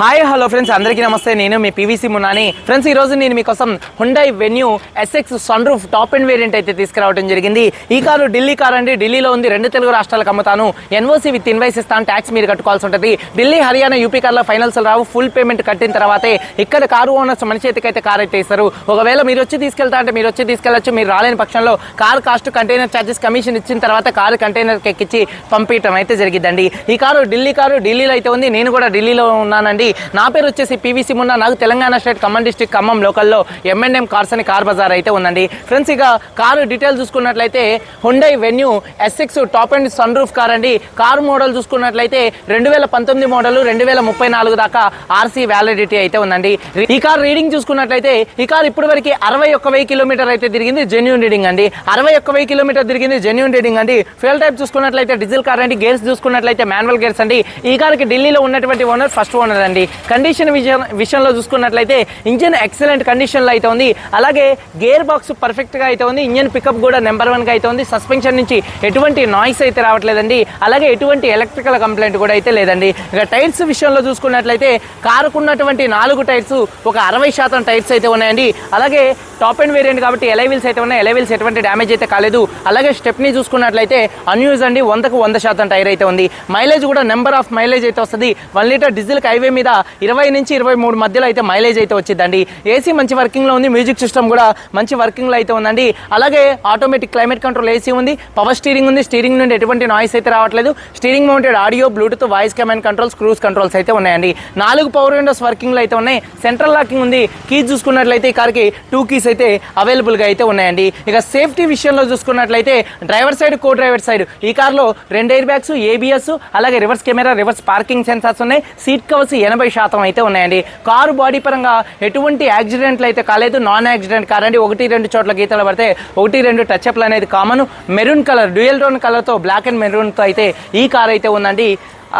Hi hello friends అందరికీ నమస్తే. నేను మీ పీవీసీ మున్నాని ఫ్రెండ్స్ ఈ రోజు నేను మీకోసం Hyundai Venue SX sunroof top and variant అయితే తీసుకురావడం జరిగింది. ఈ కారు ఢిల్లీ కార్ అండి ఢిల్లీలో ఉంది. రెండు తెలుగు రాష్ట్రాలకు అమ్ముతాను. ఎన్ఓసి విత్ ఇన్వైస్ ఇస్తాను. ట్యాక్స్ మీరు కట్టుకోవాల్సి ఉంటుంది. ఢిల్లీ హర్యానా యూపీ కార్లో ఫైనల్స్ రావు. ఫుల్ పేమెంట్ కట్టిన తర్వాతే ఇక్కడ కారు ఓనర్స్ మన చేతికి అయితే కార్ అయితే ఇస్తారు. ఒకవేళ మీరు వచ్చి తీసుకెళ్తా అంటే మీరు వచ్చి తీసుకెళ్ళచ్చు. మీరు రాలేని పక్షంలో car cost container charges commission ఇచ్చిన తర్వాత కారు కంటైనర్ ఎక్కించి పంపించడం అయితే జరిగిందండి ఈ కారు ఢిల్లీ కారు ఢిల్లీలో అయితే ఉంది. నేను కూడా ఢిల్లీలో ఉన్నానండి. నా పేరు వచ్చేసి పీవీసీ మున్న. నాకు తెలంగాణ స్టేట్ ఖమ్మం డిస్టిక్ ఖమ్మం లోకల్లో ఎంఎన్ఎం కార్స్ అని కార్ బజార్ అయితే ఉందండి. ఫ్రెండ్స్ ఇక కారు డీటెయిల్ చూసుకున్నట్లయితే Hyundai Venue SX top and sunroof car అండి. కారు మోడల్ చూసుకున్నట్లయితే రెండు వేల పంతొమ్మిది మోడల్ రెండు వేల ముప్పై నాలుగు దాకా ఆర్సీ వ్యాలిడిటీ అయితే ఉందండి. ఈ కార్ రీడింగ్ చూసుకున్నట్లయితే ఈ కార్ ఇప్పటి వరకు అరవై ఒక్క వెయ్యి కిలోమీటర్ అయితే తిరిగింది జెన్యున్ రీడింగ్ అండి. అరవై ఒక్క వెయ్యి కిలోమీటర్ తిరిగింది జెన్యున్ రీడింగ్ అండి. ఫ్యూల్ టైప్ చూసుకున్నట్లయితే డీజిల్ కార్ అండి. గేర్స్ చూసుకున్నట్లయితే మాన్యువల్ గేర్స్ అండి. ఈ కార్కి ఢిల్లీలో ఉన్నటువంటి ఓనర్ ఫస్ట్ ఓనర్ అండి. కండిషన్ విషయం విషయంలో చూసుకున్నట్లయితే ఇంజిన్ ఎక్సలెంట్ కండిషన్లో అయితే ఉంది. అలాగే గేర్ బాక్స్ పర్ఫెక్ట్గా అయితే ఉంది. ఇంజిన్ పికప్ కూడా నెంబర్ వన్గా అయితే ఉంది. సస్పెన్షన్ నుంచి ఎటువంటి నాయిస్ అయితే రావట్లేదండి. అలాగే ఎటువంటి ఎలక్ట్రికల్ కంప్లైంట్ కూడా అయితే లేదండి. ఇక టైర్స్ విషయంలో చూసుకున్నట్లయితే కారుకున్నటువంటి నాలుగు టైర్స్ ఒక అరవై శాతం టైర్స్ అయితే ఉన్నాయండి. అలాగే టాప్ అండ్ వేరియంట్ కాబట్టి ఎలైవిల్స్ అయితే ఉన్నాయి. ఎలైవిల్స్ ఎటువంటి డ్యామేజ్ అయితే కాలేదు. అలాగే స్టెప్ని చూసుకున్నట్లయితే అన్యూజ్ అండి. వందకు వంద శాతం టైర్ అయితే ఉంది. మైలేజ్ కూడా నెంబర్ ఆఫ్ మైలేజ్ అయితే వస్తుంది. వన్ లీటర్ డీజిల్ హైవే మీద ఇరవై నుంచి ఇరవై మూడు మధ్యలో అయితే మైలేజ్ అయితే వచ్చిందండి. ఏసీ మంచి వర్కింగ్లో ఉంది మ్యూజిక్ సిస్టమ్ కూడా మంచి వర్కింగ్లో అయితే ఉందండి. అలాగే ఆటోమేటిక్ క్లైమేట్ కంట్రోల్ ఏసీ ఉంది పవర్ స్టీరింగ్ ఉంది స్టీరింగ్ నుండి ఎటువంటి నాయిస్ అయితే రావట్లేదు. Steering mounted audio Bluetooth voice command controls cruise controls అయితే ఉన్నాయండి. నాలుగు పవర్ విండోస్ వర్కింగ్లో అయితే ఉన్నాయి. సెంట్రల్ లాకింగ్ ఉంది కీస్ చూసుకున్నట్లయితే ఈ కార్కి టూ కీస్ అయితే అవైలబుల్గా అయితే ఉన్నాయండి. ఇక సేఫ్టీ విషయంలో చూసుకున్నట్లయితే driver side co driver side ఈ కార్లో రెండు ఎయిర్ బ్యాగ్స్ ఏబిఎస్ అలాగే reverse camera reverse parking sensors ఉన్నాయి. సీట్ కవర్స్ ఎనభై శాతం అయితే ఉన్నాయండి. కారు బాడీ పరంగా ఎటువంటి యాక్సిడెంట్లు అయితే కాలేదు. నాన్ యాక్సిడెంట్ కార్ అండి ఒకటి రెండు చోట్ల గీతలు పడితే ఒకటి రెండు టచ్ అప్లు అనేది common. Maroon colour dual tone కలర్తో బ్లాక్ అండ్ మెరూన్తో అయితే ఈ కార్ అయితే ఉందండి.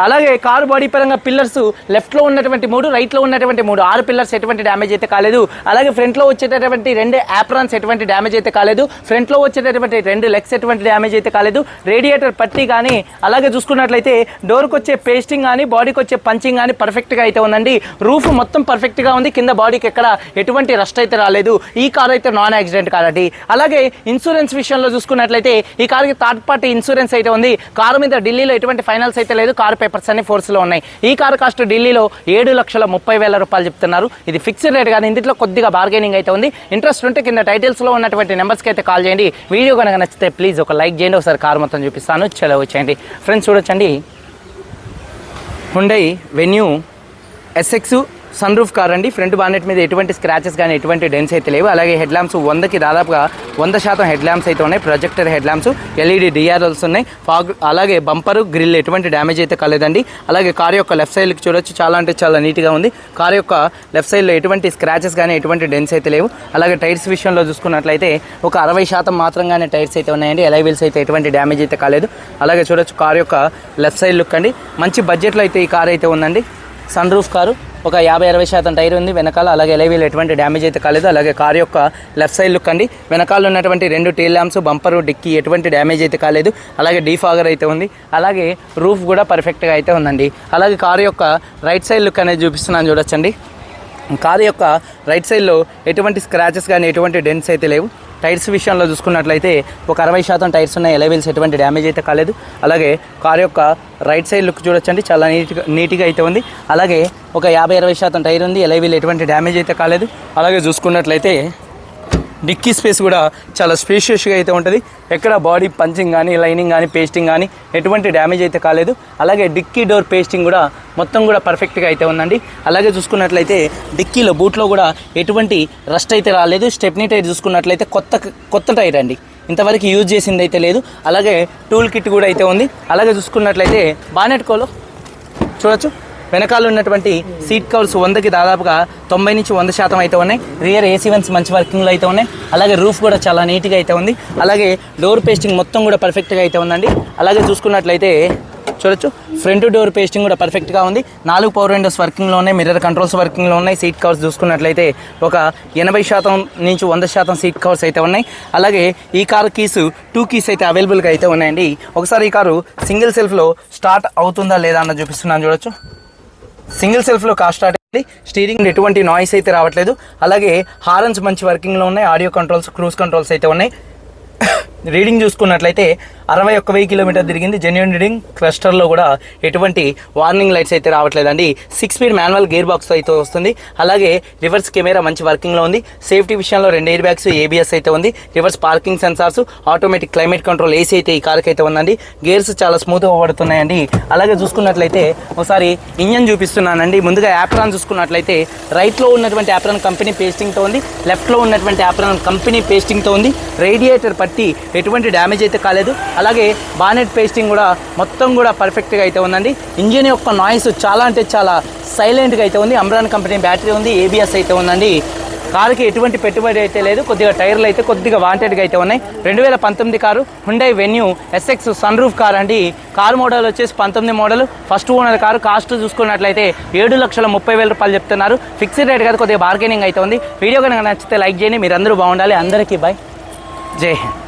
అలాగే కారు బాడీ పరంగా పిల్లర్స్ లెఫ్ట్లో ఉన్నటువంటి మూడు రైట్లో ఉన్నటువంటి మూడు. ఆరు పిల్లర్స్ ఎటువంటి డ్యామేజ్ అయితే కాలేదు. అలాగే ఫ్రంట్లో వచ్చేటటువంటి రెండు యాప్రాన్స్ ఎటువంటి డ్యామేజ్ అయితే కాలేదు. ఫ్రంట్లో వచ్చేటటువంటి రెండు లెగ్స్ ఎటువంటి డ్యామేజ్ అయితే కాలేదు. రేడియేటర్ పట్టి కానీ అలాగే చూసుకున్నట్లయితే డోర్కి వచ్చే పేస్టింగ్ కానీ బాడీకి వచ్చే పంచింగ్ కానీ పర్ఫెక్ట్గా అయితే ఉందండి. రూఫ్ మొత్తం పర్ఫెక్ట్గా ఉంది. కింద బాడీకి ఎక్కడ ఎటువంటి రస్ట్ అయితే రాలేదు. ఈ కార్ అయితే నాన్ యాక్సిడెంట్ కార్ అండి. అలాగే ఇన్సూరెన్స్ విషయంలో చూసుకున్నట్లయితే ఈ కార్కి థర్డ్ పార్టీ ఇన్సూరెన్స్ అయితే ఉంది. కారు మీద ఢిల్లీలో ఎటువంటి ఫైనల్స్ అయితే లేదు. కారు పేపర్స్ అన్ని ఫోర్స్లో ఉన్నాయి. ఈ కారు కాస్ట్ ఢిల్లీలో ఏడు లక్షల ముప్పై వేల రూపాయలు చెప్తున్నారు. ఇది ఫిక్స్డ్ రేట్ కానీ ఇందులో కొద్దిగా బార్గెనింగ్ అయితే ఉంది. ఇంట్రెస్ట్ ఉంటే కింద టైటిల్స్లో ఉన్నటువంటి నెంబర్స్కి అయితే కాల్ చేయండి. వీడియో కనుక నచ్చితే ప్లీజ్ ఒక లైక్ చేయండి. ఒకసారి కారు మొత్తం చూపిస్తాను. చలో వచ్చేయండి ఫ్రెండ్స్ చూడొచ్చండి. Hyundai Venue SX sunroof car అండి. ఫ్రంట్ బానెట్ మీద ఎటువంటి స్క్రాచెస్ కానీ ఎటువంటి డెన్స్ అయితే లేవు. అలాగే హెడ్ ల్యాంప్స్ వందకి దాదాపుగా వంద శాతం హెడ్ ల్యాంప్స్ అయితే ఉన్నాయి. Projector head lamps LED DRLs ఉన్నాయి. ఫాగ్ అలాగే బంపరు గ్రిల్ ఎటువంటి డ్యామేజ్ అయితే కాలేదండి. అలాగే కార్ యొక్క లెఫ్ట్ సైడ్కి చూడొచ్చు. చాలా అంటే చాలా నీట్గా ఉంది. కార్ యొక్క లెఫ్ట్ సైడ్లో ఎటువంటి స్క్రాచెస్ కానీ ఎటువంటి డెన్స్ అయితే లేవు. అలాగే టైర్స్ విషయంలో చూసుకున్నట్లయితే ఒక అరవై శాతం మాత్రంగానే టైర్స్ అయితే ఉన్నాయండి. ఎలై వీల్స్ అయితే ఎటువంటి డ్యామేజ్ అయితే కాలేదు. అలాగే చూడొచ్చు కార్ యొక్క లెఫ్ట్ సైడ్ లుక్ అండి. మంచి బడ్జెట్లో అయితే ఈ కార్ అయితే ఉందండి. Sunroof car. ఒక యాభై అరవై శాతం టైర్ ఉంది. వెనకాల అలాగే ఎలైవీలు ఎటువంటి డ్యామేజ్ అయితే కాలేదు. అలాగే కార్ యొక్క లెఫ్ట్ సైడ్ లుక్ అండి. వెనకాల ఉన్నటువంటి రెండు టీ ల్యాంప్స్ బంపర్ డిక్కీ ఎటువంటి డ్యామేజ్ అయితే కాలేదు. అలాగే డీఫాగర్ అయితే ఉంది. అలాగే రూఫ్ కూడా పర్ఫెక్ట్గా అయితే ఉందండి. అలాగే కారు యొక్క రైట్ సైడ్ లుక్ అనేది చూపిస్తున్నాను చూడొచ్చండి. కారు యొక్క రైట్ సైడ్లో ఎటువంటి స్క్రాచెస్ కానీ ఎటువంటి డెన్స్ అయితే లేవు. టైర్స్ విషయంలో చూసుకున్నట్లయితే ఒక అరవై శాతం టైర్స్ ఉన్నాయి. ఎలవెల్స్ ఎటువంటి డ్యామేజ్ అయితే కాలేదు. అలాగే కార్ యొక్క రైట్ సైడ్ లుక్ చూడొచ్చండి. చాలా నీట్గా నీట్గా అయితే ఉంది. అలాగే ఒక యాభై అరవై శాతం టైర్ ఉంది. ఎలవీల్ ఎటువంటి డ్యామేజ్ అయితే కాలేదు. అలాగే చూసుకున్నట్లయితే డిక్కీ స్పేస్ కూడా చాలా స్పేషియస్గా అయితే ఉంటుంది. ఎక్కడ బాడీ పంచింగ్ కానీ లైనింగ్ కానీ పేస్టింగ్ కానీ ఎటువంటి డ్యామేజ్ అయితే కాలేదు. అలాగే డిక్కీ డోర్ పేస్టింగ్ కూడా మొత్తం కూడా పర్ఫెక్ట్గా అయితే ఉందండి. అలాగే చూసుకున్నట్లయితే డిక్కీలో బూట్లో కూడా ఎటువంటి రస్ట్ అయితే రాలేదు. స్టెప్నీ టైర్ చూసుకున్నట్లయితే కొత్త కొత్త టైర్ అండి. ఇంతవరకు యూజ్ చేసింది అయితే లేదు. అలాగే టూల్ కిట్ కూడా అయితే ఉంది. అలాగే చూసుకున్నట్లయితే బానెట్ కోలో చూడొచ్చు. వెనకాల ఉన్నటువంటి సీట్ కవర్స్ వందకి దాదాపుగా తొంభై నుంచి వంద శాతం అయితే ఉన్నాయి. రియర్ ఏసీ వన్స్ మంచి వర్కింగ్లో అయితే ఉన్నాయి. అలాగే రూఫ్ కూడా చాలా నీట్గా అయితే ఉంది. అలాగే డోర్ పేస్టింగ్ మొత్తం కూడా పర్ఫెక్ట్గా అయితే ఉందండి. అలాగే చూసుకున్నట్లయితే చూడొచ్చు. ఫ్రంట్ డోర్ పేస్టింగ్ కూడా పర్ఫెక్ట్గా ఉంది. నాలుగు పవర్ విండోస్ వర్కింగ్లో ఉన్నాయి. మిర్రర్ కంట్రోల్స్ వర్కింగ్లో ఉన్నాయి. సీట్ కవర్స్ చూసుకున్నట్లయితే ఒక ఎనభై శాతం నుంచి వంద శాతం సీట్ కవర్స్ అయితే ఉన్నాయి. అలాగే ఈ కారు కీస్ టూ కీస్ అయితే అవైలబుల్గా అయితే ఉన్నాయండి. ఒకసారి ఈ కారు సింగిల్ సెల్ఫ్లో స్టార్ట్ అవుతుందా లేదా అన్న చూపిస్తున్నాను. చూడొచ్చు. సింగిల్ సెల్ఫ్లో కార్ స్టార్ట్ అయింది. స్టీరింగ్ ఎటువంటి నాయిస్ అయితే రావట్లేదు. అలాగే హారన్స్ మంచి వర్కింగ్లో ఉన్నాయి. ఆడియో కంట్రోల్స్ క్రూజ్ కంట్రోల్స్ అయితే ఉన్నాయి. రీడింగ్ చూసుకున్నట్లయితే అరవై ఒక్క వెయ్యి కిలోమీటర్ తిరిగింది. జెన్యున్ రీడింగ్ క్లస్టర్లో కూడా ఎటువంటి వార్నింగ్ లైట్స్ అయితే రావట్లేదండి. Six speed manual gear box అయితే వస్తుంది. అలాగే రివర్స్ కెమెరా మంచి వర్కింగ్లో ఉంది. సేఫ్టీ విషయంలో రెండు ఎయిర్ బ్యాగ్స్ ఏబిఎస్ అయితే ఉంది. Reverse parking sensors automatic climate control AC అయితే ఈ కార్కి అయితే ఉందండి. గేర్స్ చాలా స్మూత్గా పడుతున్నాయండి. అలాగే చూసుకున్నట్లయితే ఒకసారి ఇంజన్ చూపిస్తున్నానండి. ముందుగా యాప్రాన్ చూసుకున్నట్లయితే రైట్లో ఉన్నటువంటి యాప్రాన్ కంపెనీ పేస్టింగ్తో ఉంది. లెఫ్ట్లో ఉన్నటువంటి యాప్రాన్ కంపెనీ పేస్టింగ్తో ఉంది. రేడియేటర్ పట్టి ఎటువంటి డ్యామేజ్ అయితే కాలేదు. అలాగే బానెట్ పేస్టింగ్ కూడా మొత్తం కూడా పర్ఫెక్ట్గా అయితే ఉందండి. ఇంజిన్ యొక్క నాయిస్ చాలా అంటే చాలా సైలెంట్గా అయితే ఉంది. అమ్రాన్ కంపెనీ బ్యాటరీ ఉంది ఏబిఎస్ అయితే ఉందండి. కారుకి ఎటువంటి పెట్టుబడి అయితే లేదు. కొద్దిగా టైర్లు అయితే కొద్దిగా వాంటెడ్గా అయితే ఉన్నాయి. రెండు వేల పంతొమ్మిది car Hyundai Venue SX sunroof car అండి. కారు మోడల్ వచ్చేసి పంతొమ్మిది model. First owner car cost చూసుకున్నట్లయితే ఏడు లక్షల ముప్పై వేల రూపాయలు చెప్తున్నారు. ఫిక్స్డ్ రేట్ కాదు కొద్దిగా బార్గెనింగ్ అయితే ఉంది. వీడియో కనుక నచ్చితే లైక్ చేయండి. మీరు అందరూ బాగుండాలి. అందరికీ బాయ్ జై హింద్.